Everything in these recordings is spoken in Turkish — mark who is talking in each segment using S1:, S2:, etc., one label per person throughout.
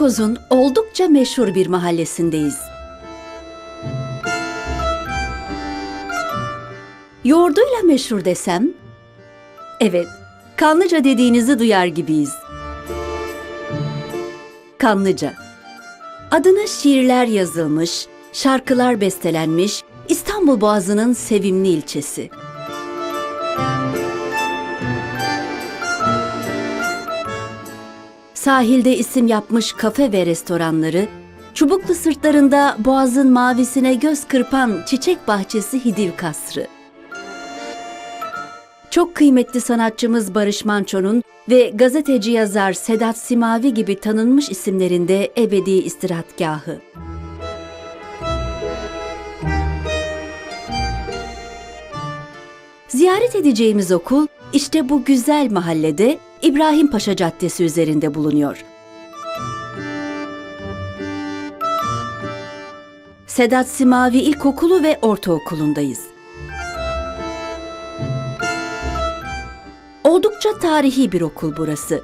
S1: Beykoz'un oldukça meşhur bir mahallesindeyiz. Yoğurduyla meşhur desem? Evet, Kanlıca dediğinizi duyar gibiyiz. Kanlıca. Adına şiirler yazılmış, şarkılar bestelenmiş İstanbul Boğazı'nın sevimli ilçesi. Sahilde isim yapmış kafe ve restoranları, çubuklu sırtlarında boğazın mavisine göz kırpan çiçek bahçesi Hidiv Kasrı. Çok kıymetli sanatçımız Barış Manço'nun ve gazeteci yazar Sedat Simavi gibi tanınmış isimlerinde ebedi istirahatgahı. Ziyaret edeceğimiz okul işte bu güzel mahallede İbrahim Paşa Caddesi üzerinde bulunuyor. Sedat Simavi İlkokulu ve Ortaokulu'ndayız. Oldukça tarihi bir okul burası.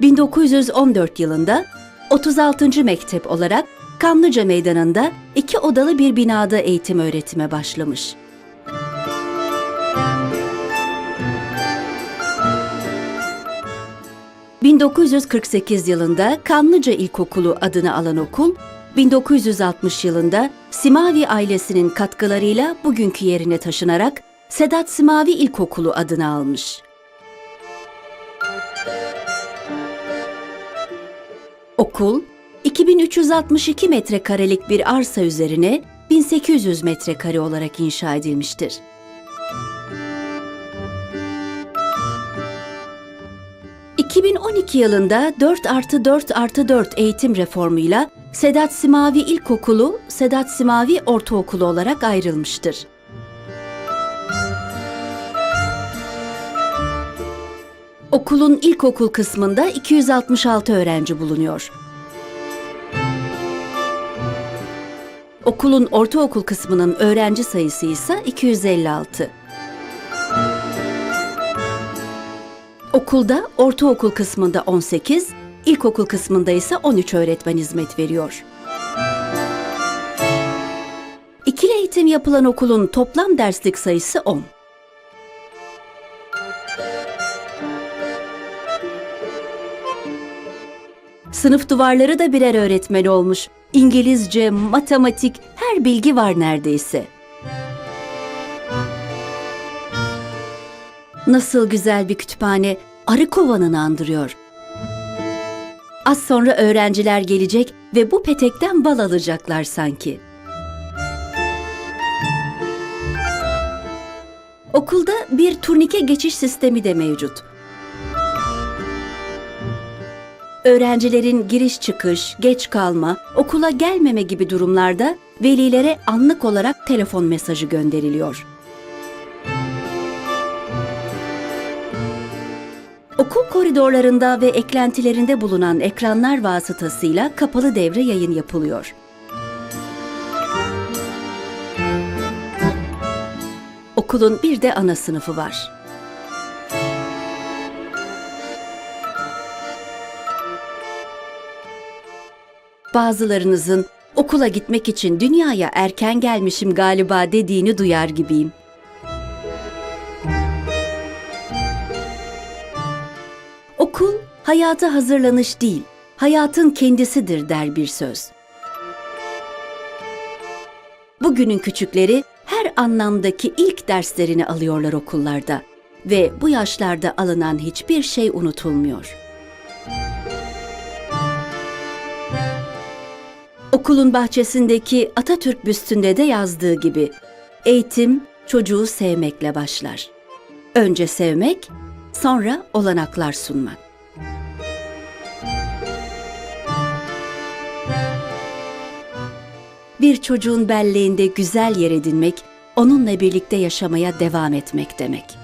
S1: ...1914 yılında 36. mektep olarak Kanlıca Meydanı'nda iki odalı bir binada eğitim öğretime başlamış. ...1948 yılında Kanlıca İlkokulu adını alan okul... ...1960 yılında Simavi ailesinin katkılarıyla bugünkü yerine taşınarak... ...Sedat Simavi İlkokulu adını almış. Okul, 2362 metrekarelik bir arsa üzerine 1800 metrekare olarak inşa edilmiştir. ...2012 yılında 4 artı 4 artı 4 eğitim reformuyla Sedat Simavi İlkokulu, Sedat Simavi Ortaokulu olarak ayrılmıştır. Okulun ilkokul kısmında 266 öğrenci bulunuyor. Okulun ortaokul kısmının öğrenci sayısı ise 256. Okulda ortaokul kısmında 18, ilkokul kısmında ise 13 öğretmen hizmet veriyor. İkili eğitim yapılan okulun toplam derslik sayısı 10. Sınıf duvarları da birer öğretmen olmuş. İngilizce, matematik, her bilgi var neredeyse. Nasıl güzel bir kütüphane, arı kovanını andırıyor. Az sonra öğrenciler gelecek ve bu petekten bal alacaklar sanki. Okulda bir turnike geçiş sistemi de mevcut. Öğrencilerin giriş çıkış, geç kalma, okula gelmeme gibi durumlarda velilere anlık olarak telefon mesajı gönderiliyor. Okul koridorlarında ve eklentilerinde bulunan ekranlar vasıtasıyla kapalı devre yayın yapılıyor. Okulun bir de ana sınıfı var. Bazılarınızın okula gitmek için dünyaya erken gelmişim galiba dediğini duyar gibiyim. Hayata hazırlanış değil, hayatın kendisidir der bir söz. Bugünün küçükleri her anlamdaki ilk derslerini alıyorlar okullarda ve bu yaşlarda alınan hiçbir şey unutulmuyor. Okulun bahçesindeki Atatürk büstünde de yazdığı gibi eğitim çocuğu sevmekle başlar. Önce sevmek, sonra olanaklar sunmak. Bir çocuğun belleğinde güzel yer edinmek, onunla birlikte yaşamaya devam etmek demek.